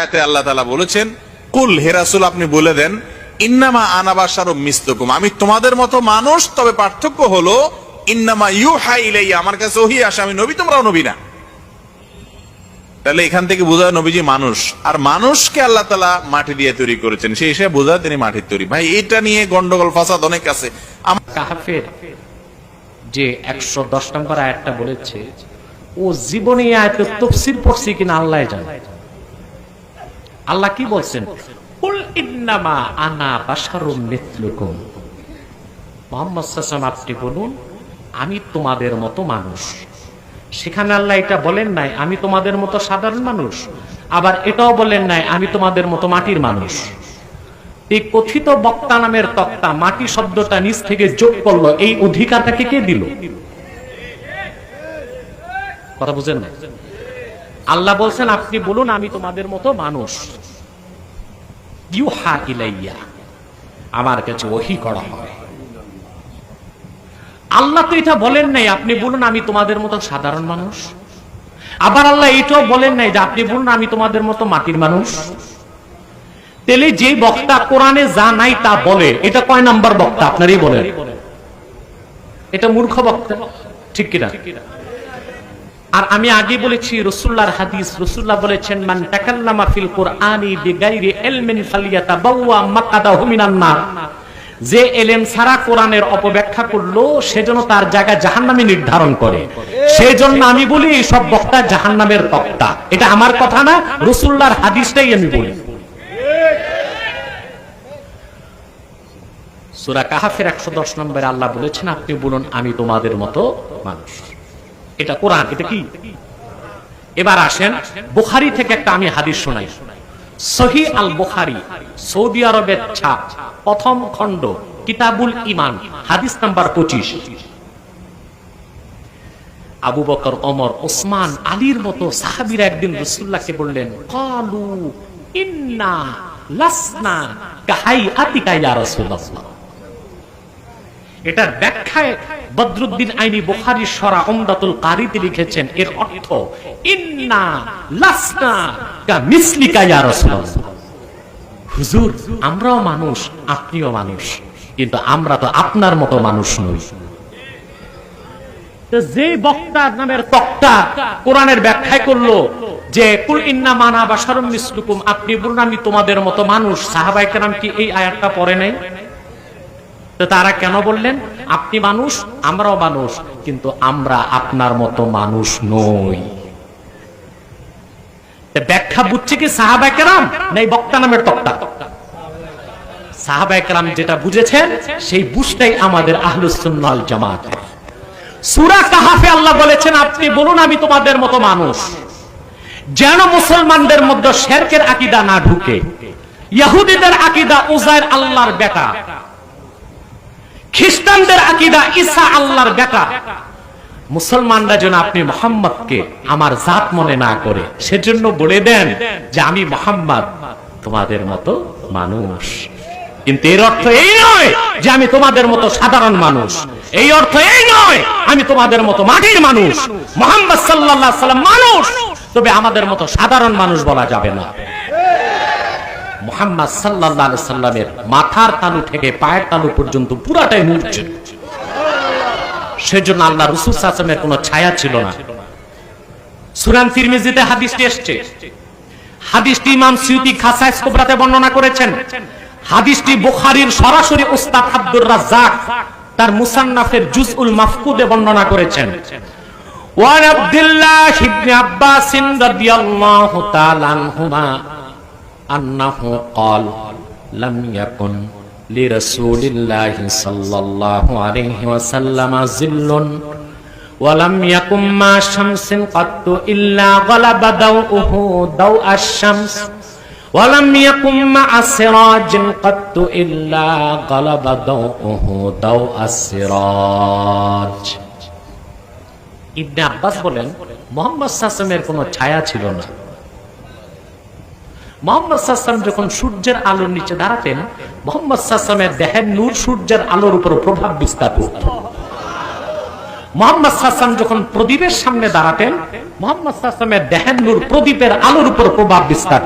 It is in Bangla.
আয়াতে আল্লাহ তালা বলেছেন, কুল হেরাসুল আপনি বলে দেন, ইন্নামা মিস্তকুম আমি তোমাদের মতো মানুষ, তবে পার্থক্য হলো, ইন্নামা ইউ হাই আমার কাছে ওহি আসে, আমি নবী, তোমরাও নবী না। তাহলে এখান থেকে নবীজি মানুষ, আর মানুষকে আল্লাহ তালা মাটি দিয়ে তৈরি করেছেন। সেই হিসেবে তিনি মাটির তৈরি। ভাই, এটা নিয়ে গন্ডগোল, ফাসাদ অনেক আছে। কাহাফের যে একশো দশ নম্বর আয়াতটা বলেছে, ও জীবনে আয়াতের তফসির পড়ছে কিনা, আল্লাহ জানে। আল্লাহ কি বলছেন? আপনি বলুন, আমি তোমাদের মতো মানুষ। সেখানে আল্লাহ এটা বলেন নাই, আমি তোমাদের মতো সাধারণ মানুষ। আবার এটাও বলেন নাই, আমি তোমাদের মতো মাটির মানুষ। এই কথিত বক্তা নামের তক্তা, মাটি শব্দটা নিচ থেকে যোগ করল, এই অধিকারটাকে কে দিল? কথা বুঝেন না? আল্লাহ বলছেন, আপনি বলুন, আমি তোমাদের মতো মানুষ। আমার কাছে ওহি করা হয়। আল্লাহ তো এটা বলেন নাই, আপনি বলুন, আমি তোমাদের মতো সাধারণ মানুষ। আবার আল্লাহ এটাও বলেন নাই যে, আপনি বলুন, আমি তোমাদের মতো মাটির মানুষ। তেলে যে বক্তা কোরআনে যা নাই তা বলে, এটা কয় নাম্বার বক্তা? আপনারই বলেন। এটা মূর্খ বক্তা, ঠিক কিনা? আর আমি আগে বলেছি রসুল্লাহর হাদিস রসুল্লাহ বলেছেন, মান তাকাল্লামা ফিল কোরআনি বিগাইরি ইলমিন ফালিয়াতাবাওয়া মাকাদাহু মিনান নার। যে এলেম সারা কোরআনের অপব্যাখ্যা করল সেজন্য তার জায়গা জাহান্নামে নির্ধারণ করে। সেজন্য আমি বলি, সব বক্তা জাহান্নামের বক্তা। এটা আমার কথা না রসুল্লাহর হাদিসটাই আমি বলি। সুরা কাহাফের একশো দশ নম্বরে আল্লাহ বলেছেন, আপনি বলুন, আমি তোমাদের মতো মানুষ। এটা কোরআন, এটা কি? এবার আসেন, বুখারি থেকে একটা আমি হাদিস শোনাই। সহি আল বুখারি সৌদি আরবের ছাপ, প্রথম খণ্ড, কিতাবুল ইমান হাদিস নাম্বার পঁচিশ। আবু বকর অমর ওসমান, আলীর মতো সাহাবিরা একদিন রসুল্লাহকে বললেন, কালু ইন্না লাসনা কাহাই আতিকা ইয়া রাসূলুল্লাহ। এটার ব্যাখ্যায় বদরুদ্দিন আইনি বুখারী সরা উমদাতুল কারিতে লিখেছেন, এর অর্থ, ইন্না হুজুর, আমরাও মানুষ, আপনিও মানুষ, কিন্তু আমরা তো আপনার মতো মানুষ নই। যে বক্তা নামের তক্তা কোরআনের ব্যাখ্যায় করল যে, কুল ইন্না মানা বা শরম মিসলুকুম, আপনি বলুন, আমি তোমাদের মতো মানুষ। সাহাবাই কেরাম কি এই আয়াতটা পড়ে নাই? তো তারা কেন বললেন, আপনি মানুষ, আমরাও মানুষ, কিন্তু আমরা আপনার মতো মানুষ নই। ব্যাখ্যা বুঝছে কি সাহাবাই কেরাম, নাই বক্তা নামের তক্তা? সাহাবাই কেরাম যেটা বুঝেছেন, সেই বুঝটাই আমাদের আহলুসুন্নাল জামাত। সুরা কাহাফে আল্লাহ বলেছেন, আপনি বলুন, আমি তোমাদের মতো মানুষ। যেন মুসলমানদের মধ্যে শেরকের আকিদা না ঢুকে ইহুদিদের আকিদা উজায়ের আল্লাহর বেটা। খ্রিস্টানদের আকিদা ঈসা আল্লাহর বেটা। মুসলমানরা যেন আপনি মোহাম্মদকে আমার জাত মনে না করে, সেজন্য বলে দেন যে আমি মোহাম্মদ, তোমাদের মতো মানুষ। কিন্তু এর অর্থ এই নয় যে আমি তোমাদের মতো সাধারণ মানুষ। এই অর্থ এই নয়, আমি তোমাদের মতো মাটির মানুষ। মোহাম্মদ সাল্লাল্লাহু সাল্লাম মানুষ। তবে আমাদের মতো সাধারণ মানুষ বলা যাবে না। মোহাম্মদ আলাইহি সাল্লামের মাথার তালু থেকে পায়ের তালু পর্যন্ত পুরাটাই নড়ছে সেজন্য আল্লাহ রসুল সাসমের কোনো ছায়া ছিল না। সুরান হাদিসটি এসছে। হাদিসটি ইমাম সিউতি খাসাইস কুবরাতে বর্ণনা করেছেন। হাদিসটি বুখারীর সরাসরি উস্তাদ আব্দুর রাজ্জাক তার মুসান্নাফের জুজউল মাফকুদে বর্ণনা করেছেন। ওয়ান আব্দুল্লাহ ইবনে আব্বাস রাদিয়াল্লাহু তাআলা আনহুমা আন্নাহু قال لم يكن لرسول الله صلى الله عليه وسلم ظل ولم يكن ما شمس قط إلا غلب ضوءه ضوء الشمس ولم يكن مع سراج قط إلا غلب ضوءه ضوء السراج ইবনে আব্বাস বলেন মোহাম্মদ সাসমের কোনো ছায়া ছিল না মোহাম্মদ যখন সূর্যের আলোর নিচে দাঁড়াতেন, মোহাম্মদ সাল্লামের দেহের নূর সূর্যের আলোর উপর প্রভাব বিস্তার করত। মোহাম্মদ যখন প্রদীপের সামনে দাঁড়াতেন, মোহাম্মদ সাল্লামের দেহের নূর প্রদীপের আলোর উপর প্রভাব বিস্তার